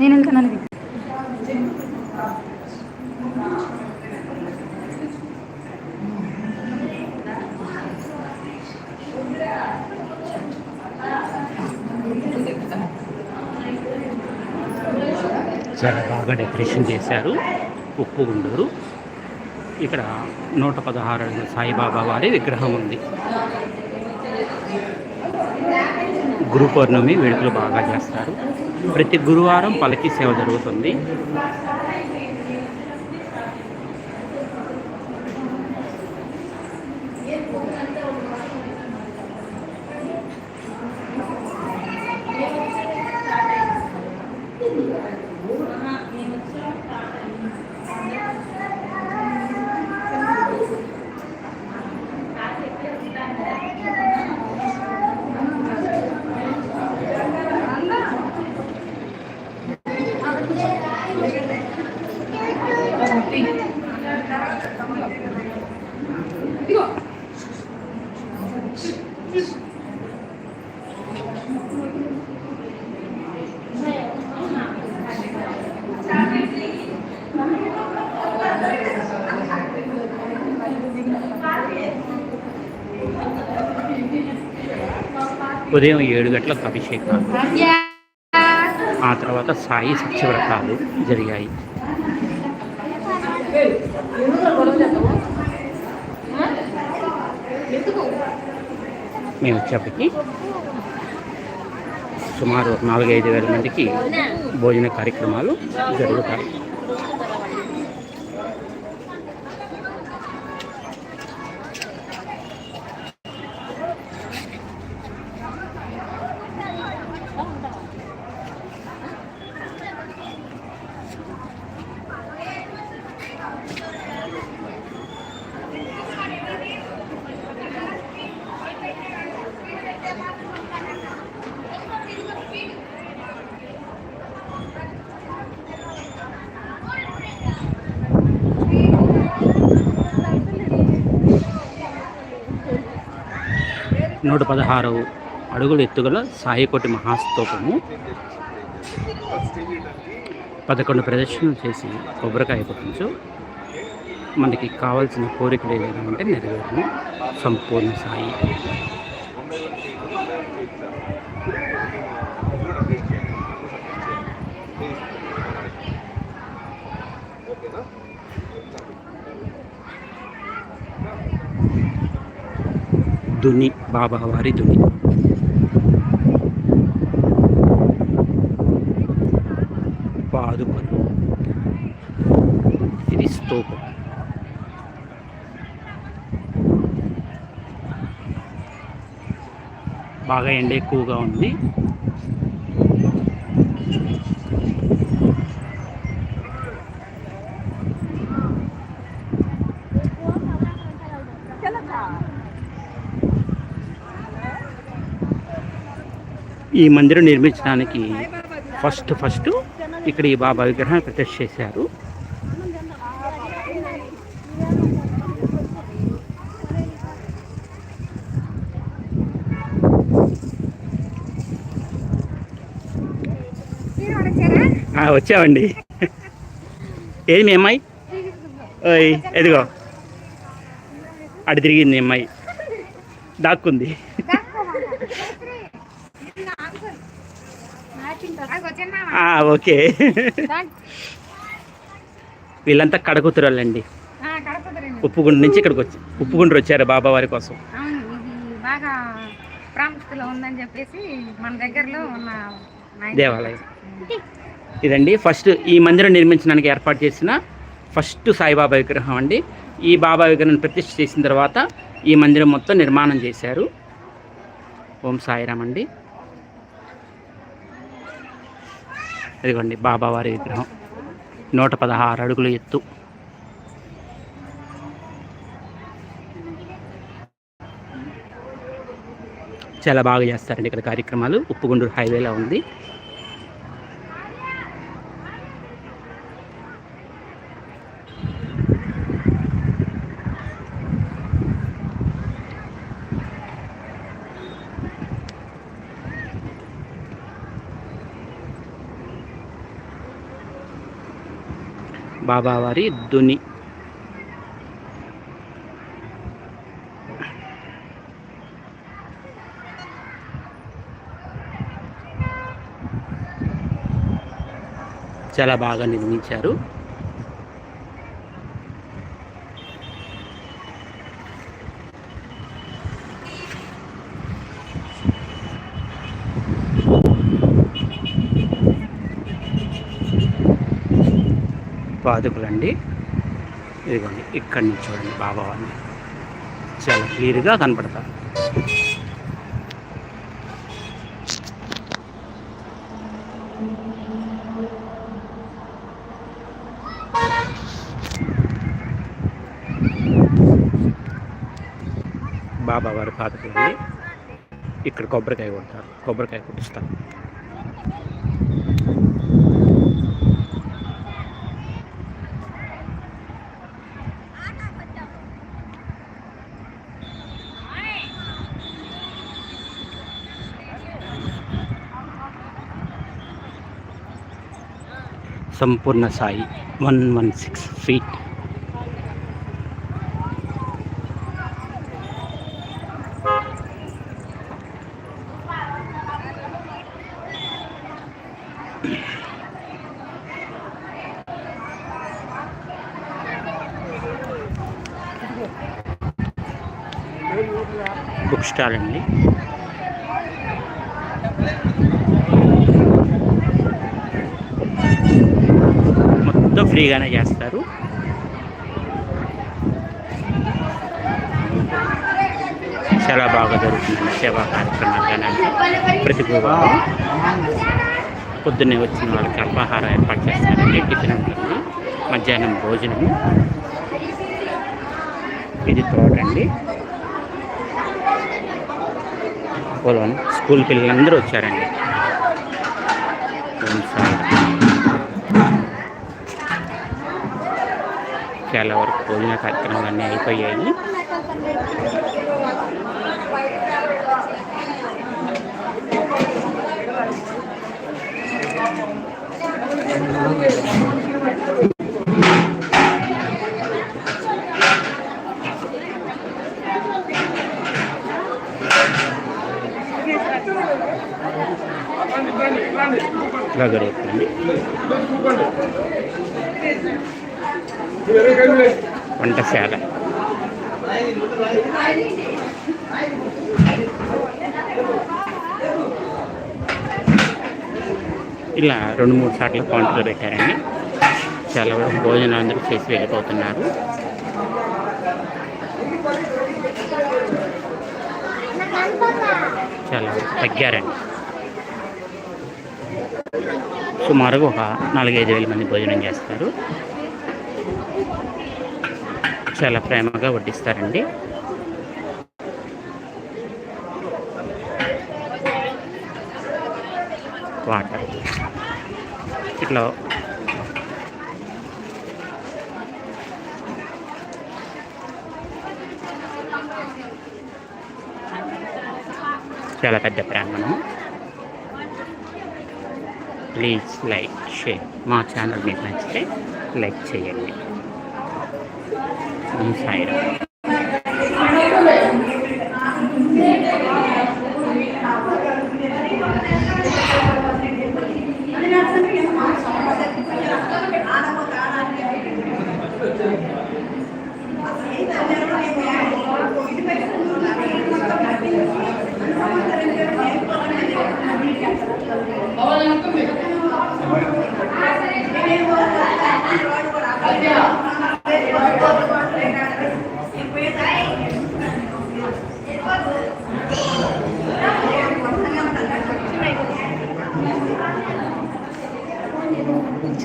నేను వెళ్తున్నాను. చాలా బాగా డెకరేషన్ చేశారు. ఉప్పు గుండూరు ఇక్కడ నూట పదహారు సాయిబాబా వారి విగ్రహం ఉంది. గురు పౌర్ణమి వేడుకలు బాగా చేస్తారు. ప్రతి గురువారం పలకి సేవ జరుగుతుంది. ఉదయం ఏడు గంటలకు అభిషేకాలు ఆ తర్వాత సాయి సత్యవ్రతాలు జరిగాయి. మేము వచ్చేప్పటికి సుమారు నాలుగైదు వేల మందికి భోజన కార్యక్రమాలు జరుగుతాయి. నూట పదహారు అడుగుల ఎత్తుగల సాయికోటి మహాస్తూపము పదకొండు ప్రదర్శనలు చేసి కొబ్బరికాయ కొట్టించు. మనకి కావాల్సిన కోరికలు ఏదైనా ఉంటే నెరవేరును సంపూర్ణ సాయి. దుని బాబా వారి దుని. పాదుకలు ఇది స్తూపం. బాగా ఎండ ఎక్కువగా ఉంది. ఈ మందిరం నిర్మించడానికి ఫస్ట్ ఫస్ట్ ఇక్కడ ఈ బాబా విగ్రహాన్ని ప్రతిష్ఠ చేశారు. వచ్చామండి. ఏమి అమ్మాయి? ఓయ్ ఎదిగో అటు తిరిగింది అమ్మాయి. దాక్కుంది ఆ, ఓకే. వీళ్ళంతా కడకుతురాలండి ఉప్పుగుండు నుంచి ఇక్కడికి వచ్చి ఉప్పుగుండ్రు వచ్చారు బాబా వారి కోసం. అవును ఇది బాగా ప్రాముఖ్యతలో ఉందని చెప్పేసి మన దగ్గరలో ఉన్న నాయకుడు. దేవాలయం. ఇదండి ఫస్ట్ ఈ మందిరం నిర్మించడానికి ఏర్పాటు చేసిన ఫస్ట్ సాయిబాబా విగ్రహం అండి. ఈ బాబా విగ్రహం ప్రతిష్ఠ చేసిన తర్వాత ఈ మందిరం మొత్తం నిర్మాణం చేశారు. ఓం సాయిరామ్ అండి. ఇదిగోండి బాబావారి విగ్రహం. నూట పదహారు అడుగుల ఎత్తు. చాలా బాగా చేస్తారండి ఇక్కడ కార్యక్రమాలు. ఉప్పుగుండూరు హైవేలో ఉంది. బాబావారి దుని. చాలా బాగా నిర్మించారు. పాదుకులండి ఇదిగోండి ఇక్కడి నుంచి చూడండి బాబావారిని చాలా క్లియర్గా కనపడతారు. బాబా వారి ఇక్కడ కొబ్బరికాయ కొడతారు. కొబ్బరికాయ కొట్టిస్తారు. Sampoorna Sai one one six feet. Book stall అండి. ఫ్రీగానే చేస్తారు. చాలా బాగా జరుగుతుంది సేవా కార్యక్రమాలు కానీ ప్రతి గురువారం పొద్దున్నే వచ్చిన వాళ్ళకి అల్పాహారం ఏర్పాటు చేస్తారండి టిఫిన్ ఉంటుంది మధ్యాహ్నం భోజనము. ఇది తోటండి. పొలం స్కూల్ పిల్లలందరూ వచ్చారండి ఓం సాయి. చాలా వరకు భోజన కార్యక్రమాలన్నీ అయిపోయాయి ఇలా జరుగుతుంది వంటశాల. ఇలా రెండు మూడు సార్లు కౌంటర్లు పెట్టారండి. చాలా వరకు భోజనం అందరూ చేసి వెళ్ళిపోతున్నారు. చాలా వరకు తగ్గారండి. సుమారుగా ఒక నాలుగైదు వేల మంది భోజనం చేస్తారు. చాలా ప్రేమగా వడ్డిస్తారండి. వాటర్. ఇట్లా చాలా పెద్ద ప్రాంగణం. ప్లీజ్ లైక్ షేర్ మా ఛానల్ మీకు నచ్చితే లైక్ చేయండి. ఓం సాయిరామ్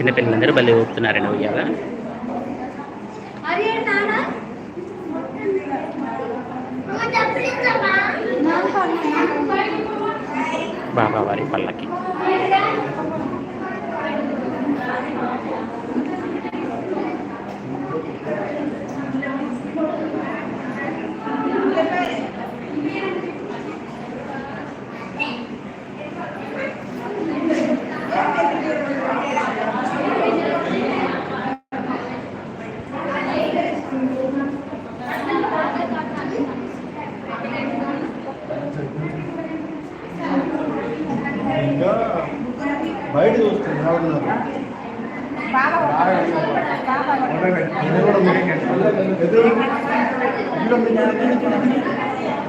చిన్నపిల్లలందరూ భలే ఊపుతున్నారండి ఉయ్యాల. బాబా వారి పల్లకి.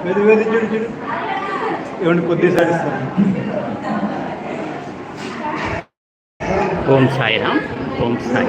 వెది వెది చూడు చూడు ఏమండి కొద్ది సాడిస్తారు ఓం సాయిరామ్ ఓం సాయి.